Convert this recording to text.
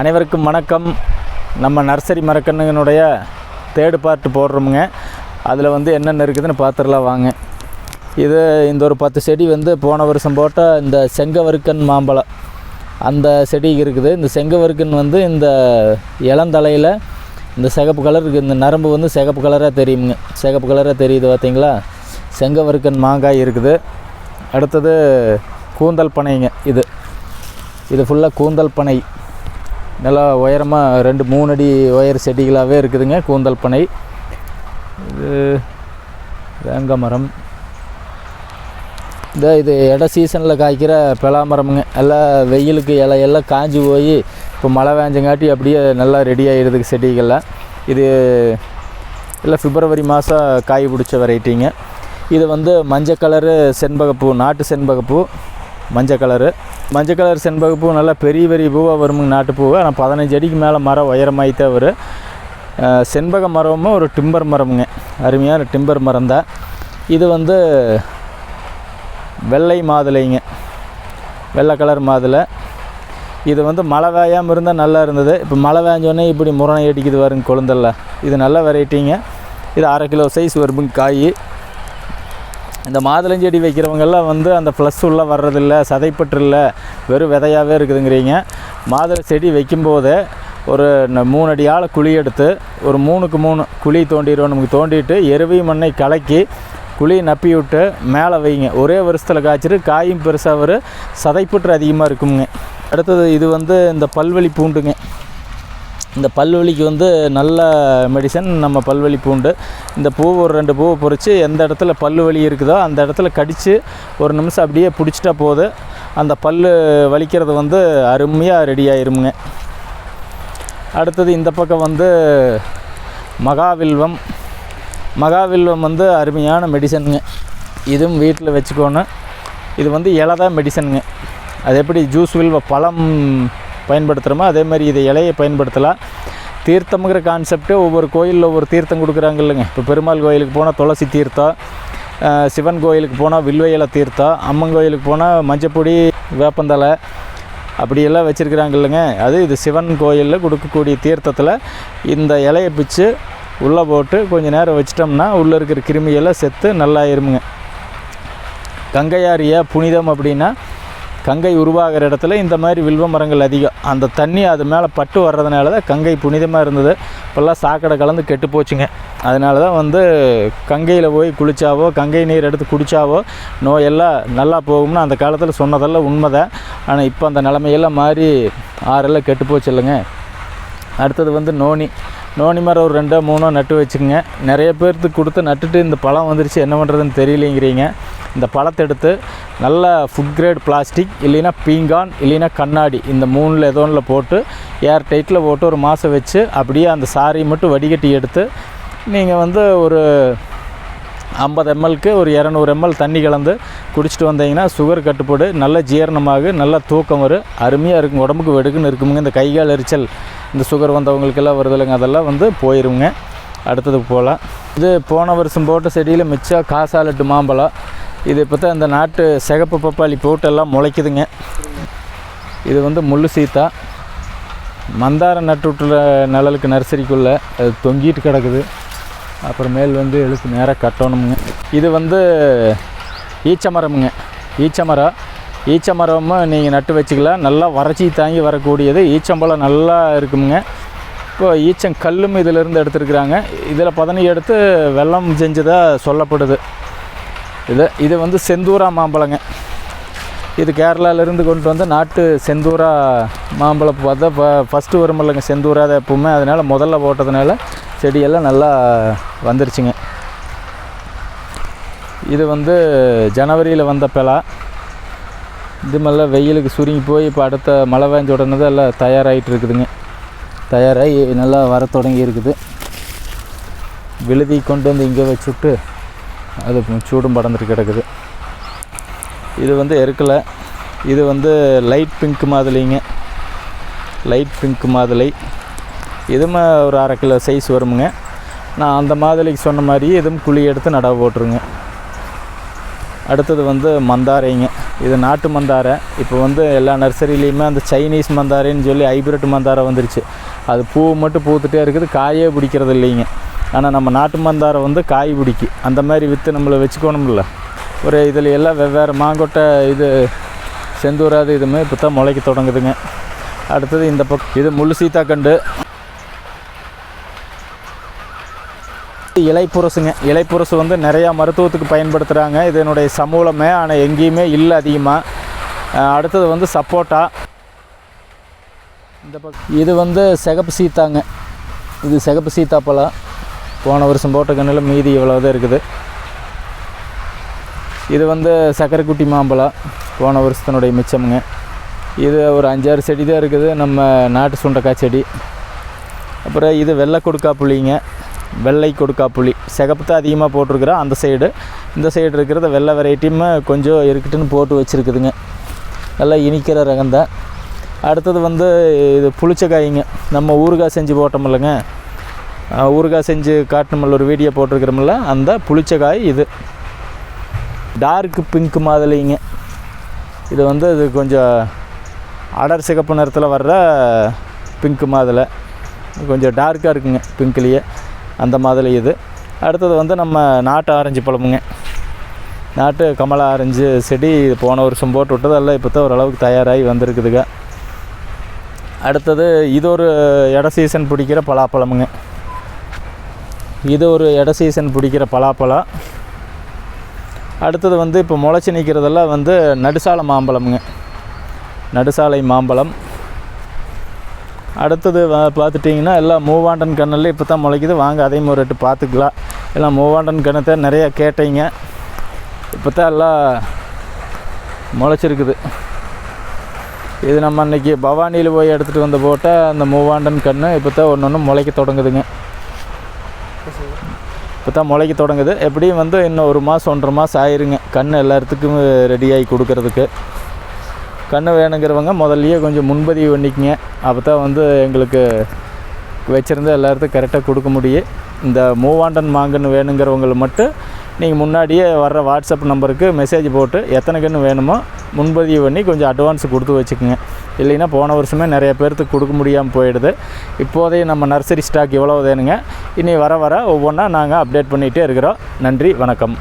அனைவருக்கும் வணக்கம். நம்ம நர்சரி மரக்கண்ணுனுடைய தேர்டு பார்ட் போடுறோமுங்க. அதில் வந்து என்னென்ன இருக்குதுன்னு பார்த்துடலாம் வாங்க. இது இந்த ஒரு பத்து செடி வந்து போன வருஷம் போட்ட இந்த செங்கவருக்கன் மாம்பழம். அந்த செடி இருக்குது. இந்த செங்கவருக்கன் வந்து இந்த இளந்தலையில் இந்த சிகப்பு கலர் இந்த நரம்பு வந்து சிகப்பு கலராக தெரியுங்க சிகப்பு கலராக தெரியுது பார்த்தீங்களா செங்கவருக்கன் மாங்காய் இருக்குது. அடுத்தது கூந்தல் பனைங்க இது. இது ஃபுல்லாக கூந்தல் பனை நல்லா உயரமாக ரெண்டு மூணு அடி உயர் செடிகளாகவே இருக்குதுங்க. கூந்தல் பனை இது வேங்க மரம். இந்த இது இட சீசனில் காய்க்கிற பலாமரமுங்க எல்லாம் வெயிலுக்கு இலையெல்லாம் காஞ்சி போய் இப்போ மழை வேஞ்சங்காட்டி அப்படியே நல்லா ரெடி ஆகிடுதுக்கு செடிகள்லாம். இது இல்லை பிப்ரவரி மாதம் காய் பிடிச்ச வெரைட்டிங்க இது வந்து மஞ்சள் கலரு செண்பகப்பூ நாட்டு செண்பகப்பூ. மஞ்சள் கலரு மஞ்சள் கலர் செண்பகப்பூ நல்லா பெரிய பெரிய பூவாக வருமுங்க நாட்டு பூ ஆனால் பதினஞ்சு அடிக்கு மேலே மரம் உயரமாயிட்டே வரும் செண்பக மரமும் ஒரு டிம்பர் மரமுங்க. அருமையான டிம்பர் மரம் தான். இது வந்து வெள்ளை மாதுளைங்க. வெள்ளை கலர் மாதுளை. இது வந்து மழை வேயாமல் இருந்தால் நல்லா இருந்தது. இப்போ மழை வேஞ்சோடனே இப்படி முரணை அடிக்குது வருங்க கொழுந்தல்ல இது நல்ல வெரைட்டிங்க இது அரை கிலோ சைஸ் வருமுங்க காய். இந்த மாதுளஞ்செடி வைக்கிறவங்கெல்லாம் வந்து அந்த ப்ளஸ் உள்ளே வர்றதில்ல சதைப்பற்று இல்லை வெறும் விதையாகவே இருக்குதுங்கிறீங்க. மாதுளை செடி வைக்கும்போதே ஒரு மூணு அடி குழி எடுத்து ஒரு மூணுக்கு மூணு குழி தோண்டிடுவோம். நமக்கு தோண்டிட்டு எருவி மண்ணை கலக்கி குழி நப்பி விட்டு மேலே வைங்க. ஒரே வருஷத்தில் காய்ச்சிட்டு காயும் பெருசாக வரும் சதைப்புற்று அதிகமாக இருக்குங்க. அடுத்தது இது வந்து இந்த பல்வெளி பூண்டுங்க. இந்த பல்வலிக்கு வந்து நல்ல மெடிசன் நம்ம பல்வலி பூண்டு. இந்த பூ ஒரு ரெண்டு பூவை பொறிச்சு எந்த இடத்துல பல்லு வலி இருக்குதோ அந்த இடத்துல கடித்து ஒரு நிமிஷம் அப்படியே பிடிச்சிட்டா போது அந்த பல்லு வலிக்கிறது வந்து அருமையாக ரெடி ஆயிருமுங்க. அடுத்தது இந்த பக்கம் வந்து மகாவில்வம். மகாவில்வம் வந்து அருமையான மெடிசனுங்க இதுவும் வீட்டில் வச்சுக்கோணும் இது வந்து இலதா மெடிசனுங்க அது எப்படி ஜூஸ் வில்வ பழம் பயன்படுத்துகிறோமோ அதே மாதிரி இது இலையை பயன்படுத்தலாம். தீர்த்தம்ங்கிற கான்செப்ட்டு ஒவ்வொரு கோயிலில் ஒவ்வொரு தீர்த்தம் கொடுக்குறாங்க இல்லைங்க. இப்போ பெருமாள் கோயிலுக்கு போனால் துளசி தீர்த்தம் சிவன் கோயிலுக்கு போனால் வில்வையில தீர்த்தம் அம்மன் கோயிலுக்கு போனால் மஞ்சப்பொடி வேப்பந்தலை அப்படியெல்லாம் வச்சுருக்கிறாங்க இல்லைங்க. அது இது சிவன் கோயிலில் கொடுக்கக்கூடிய தீர்த்தத்தில் இந்த இலையை பிச்சு உள்ளே போட்டு கொஞ்சம் நேரம் வச்சிட்டோம்னா உள்ளே இருக்கிற கிருமியெல்லாம் செத்து நல்லா இருமுங்க கங்கையாரிய புனிதம் அப்படின்னா கங்கை உருவாகிற இடத்துல இந்த மாதிரி வில்வ மரங்கள் அதிகம். அந்த தண்ணி அது மேலே பட்டு வர்றதுனால தான் கங்கை புனிதமாக இருந்தது. இப்போல்லாம் சாக்கடை கலந்து கெட்டு போச்சுங்க. அதனால தான் வந்து கங்கையில் போய் குளிச்சாவோ கங்கை நீர் எடுத்து குடித்தாவோ நோயெல்லாம் நல்லா போகும்னு அந்த காலத்தில் சொன்னதெல்லாம் உண்மை தான் ஆனால் இப்போ அந்த நிலமையெல்லாம் மாறி ஆறெல்லாம் கெட்டு போச்சு இல்லைங்க. அடுத்தது வந்து நோனி. நோனி மரம் ஒரு ரெண்டோ மூணோ நட்டு வச்சுக்கோங்க. நிறைய பேர்த்துக்கு கொடுத்து நட்டுட்டு இந்த பழம் வந்துருச்சு. என்ன பண்ணுறதுன்னு தெரியலைங்கிறீங்க. இந்த பழத்தை எடுத்து நல்ல ஃபுட் கிரேட் பிளாஸ்டிக் இல்லைன்னா பீங்கான் இல்லைன்னா கண்ணாடி இந்த மூணில் ஏதோ ஒன்றில் போட்டு ஏர் டைட்டில் போட்டு ஒரு மாதம் வச்சு அப்படியே அந்த சாரியை மட்டும் வடிகட்டி எடுத்து நீங்கள் வந்து ஒரு ஐம்பது எம்எல்க்கு ஒரு இரநூறு எம்எல் தண்ணி கலந்து குடிச்சிட்டு வந்தீங்கன்னா சுகர் கட்டுப்பாடு நல்ல ஜீரணமாக நல்ல தூக்கம் வரும் அருமையாக இருக்கும் உடம்புக்கு வெடுக்குன்னு இருக்குமுங்க. இந்த கை கால் எரிச்சல் இந்த சுகர் வந்தவங்களுக்கெல்லாம் வருது இல்லைங்க அதெல்லாம் வந்து போயிருங்க. அடுத்தது போகலாம். இது போன வருஷம் போட்ட செடியில் மிச்சம் காசாலட்டு மாம்பழம் இது இப்போ தான் இந்த நாட்டு சிகப்பு பப்பாளி போட்டெல்லாம் முளைக்குதுங்க. இது வந்து முள்ளு சீத்தா. மந்தாரம் நட்டுவிட்டுள்ள நிழலுக்கு நர்சரிக்குள்ளே அது தொங்கிட்டு கிடக்குது. அப்புறமேல் வந்து எழுத்து நேராக கட்டணுமுங்க இது வந்து ஈச்சமரமுங்க. மரமுங்க ஈச்சமரமும் மரமும் நீங்கள் நட்டு வச்சுக்கலாம். நல்லா வறட்சி தாங்கி வரக்கூடியது. ஈச்சம்பழம் நல்லா இருக்குமுங்க இப்போ ஈச்சங்கல்லும் இதிலிருந்து எடுத்துருக்குறாங்க. இதில் பதனி எடுத்து வெள்ளம் செஞ்சதாக சொல்லப்படுது. இது இது வந்து செந்தூரா மாம்பழங்க. இது கேரளாவிலேருந்து கொண்டு வந்து நாட்டு செந்தூரா மாம்பழம். பார்த்தா இப்போ ஃபஸ்ட்டு வரும் இல்லைங்க செந்தூரா அது எப்பவுமே. அதனால் முதல்ல போட்டதுனால செடியெல்லாம் நல்லா வந்துருச்சுங்க. இது வந்து ஜனவரியில் வந்த பிலா. இது மேலே வெயிலுக்கு சுருங்கி போய் இப்போ அடுத்த மழை வேஞ்ச உடனே தான் எல்லாம் தயாராகிட்டு இருக்குதுங்க. தயாராகி நல்லா வர தொடங்கி இருக்குது. விழுதி கொண்டு வந்து இங்கே வச்சுட்டு அது சூடும் படந்துட்டு கிடக்குது. இது வந்து எருக்கலை. இது வந்து லைட் பிங்க் மாதுளைங்க. லைட் பிங்க் மாதுளை. இதுவுமே ஒரு அரை கிலோ சைஸ் வருமுங்க. நான் அந்த மாதுளைக்கு சொன்ன மாதிரி இதுவும் குழி எடுத்து நடவு போட்டுருங்க. அடுத்தது வந்து மந்தாரைங்க. இது நாட்டு மந்தாரை. இப்போ வந்து எல்லா நர்சரியிலையுமே அந்த சைனீஸ் மந்தாரைன்னு சொல்லி ஹைப்ரிட் மந்தாரை வந்துருச்சு. அது பூ மட்டும் பூத்துட்டே இருக்குது. காயே பிடிக்கிறது இல்லைங்க ஆனால் நம்ம நாட்டு மந்தாரை வந்து காய் பிடிக்கி. அந்த மாதிரி விற்று நம்மளை வச்சுக்கணும்ல. ஒரு இதில் எல்லாம் வெவ்வேறு மாங்கொட்டை இது செந்தூராது இதுமே இப்போ தான் முளைக்க தொடங்குதுங்க. அடுத்தது இந்த பக்கம் இது முள்ளு சீத்தாக்கண்டு. இலைப்புரசுங்க. இலைப்புரசு வந்து நிறையா மருத்துவத்துக்கு பயன்படுத்துகிறாங்க இதனுடைய சமூலமே ஆனால் எங்கேயுமே இல்லை அதிகமாக அடுத்தது வந்து சப்போட்டா. இந்த பக்கம் இது வந்து சிகப்பு சீத்தாங்க. இது சிகப்பு சீத்தாப்பழம் போன வருஷம் போட்ட கண்ணில் மீதி இவ்வளோ தான் இருக்குது. இது வந்து சக்கரைக்குட்டி மாம்பழம் போன வருஷத்தினுடைய மிச்சமுங்க. இது ஒரு அஞ்சாறு செடி தான் இருக்குது. நம்ம நாட்டு சுண்டைக்காய் செடி. அப்புறம் இது வெள்ளை கொடுக்கா புளிங்க வெள்ளை கொடுக்கா புளி சிகப்பு தான் அதிகமாக போட்டிருக்கிறோம் அந்த சைடு இந்த சைடு இருக்கிறத வெள்ளை வெரைட்டியும் கொஞ்சம் இருக்கட்டுன்னு போட்டு வச்சுருக்குதுங்க. நல்லா இனிக்கிற ரகம்தான் அடுத்தது வந்து இது புளிச்சக்காய்ங்க. நம்ம ஊறுகாய் செஞ்சு போட்டோம் இல்லைங்க. ஊறுகாய் செஞ்சு காட்டணுமில்ல ஒரு வீடியோ போட்டிருக்கிறோமில்ல அந்த புளிச்சக்காய் இது. டார்க் பிங்க் மாதிரிங்க இது வந்து இது கொஞ்சம் அடர் சிகப்பு நிறத்தில் வர்ற பிங்க் மாதுளை. கொஞ்சம் டார்க்காக இருக்குங்க பிங்க்லேயே அந்த மாதிரி இது. அடுத்தது வந்து நம்ம நாட்டு ஆரஞ்சு பழமுங்க. நாட்டு கமலா ஆரஞ்சு செடி போன வருஷம் போட்டு விட்டது எல்லாம் இப்போ தான் ஓரளவுக்கு தயாராகி வந்திருக்குதுங்க. அடுத்தது இது ஒரு இட சீசன் பிடிக்கிற பலாப்பழமுங்க. இது ஒரு இட சீசன் பிடிக்கிற பலாப்பழம். அடுத்தது வந்து இப்போ முளைச்சி நிற்கிறதெல்லாம் வந்து நடுசாலை மாம்பழம்ங்க. நடுசாலை மாம்பழம். அடுத்தது வ- பார்த்துட்டிங்கன்னா எல்லாம் மூவாண்டன் கண்ணில் இப்போ தான் முளைக்குது. வாங்க அதையும் ஒரு ரெட்டு பார்த்துக்கலாம். எல்லாம் மூவாண்டன் கணத்தை நிறையா கேட்டீங்க. இப்போ தான் எல்லாம் முளைச்சிருக்குது. இது நம்ம அன்றைக்கி பவானியில் போய் எடுத்துகிட்டு வந்து போட்டால் அந்த மூவாண்டன் கன்று இப்போ தான் ஒன்று ஒன்று முளைக்க தொடங்குதுங்க. தான் முளைக்க தொடங்குது. எப்படியும் வந்து இன்னும் ஒரு மாதம் ஒன்றரை மாதம் ஆயிருங்க. கண் எல்லாத்துக்கும் ரெடியாகி கொடுக்கறதுக்கு. கன்று வேணுங்கிறவங்க முதல்லையே கொஞ்சம் முன்பதிவு பண்ணிக்கங்க. அப்போ தான் வந்து எங்களுக்கு வச்சுருந்து எல்லாத்துக்கும் கரெக்டாக கொடுக்க முடியும். இந்த மூவாண்டன் மாங்கன்று வேணுங்கிறவங்களுக்கு மட்டும் நீங்கள் முன்னாடியே வர்ற வாட்ஸ்அப் நம்பருக்கு மெசேஜ் போட்டு எத்தனை கன்று வேணுமோ முன்பதிவு பண்ணி கொஞ்சம் அட்வான்ஸ் கொடுத்து வச்சுக்கோங்க. இல்லைன்னா போன வருஷமே நிறைய பேர்த்துக்கு கொடுக்க முடியாமல் போயிடுது. இப்போதைய நம்ம நர்சரி ஸ்டாக் இவ்வளோ வேணுங்க இனி வர வர ஒவ்வொன்றா நாங்கள் அப்டேட் பண்ணிகிட்டே இருக்கிறோம். நன்றி வணக்கம்.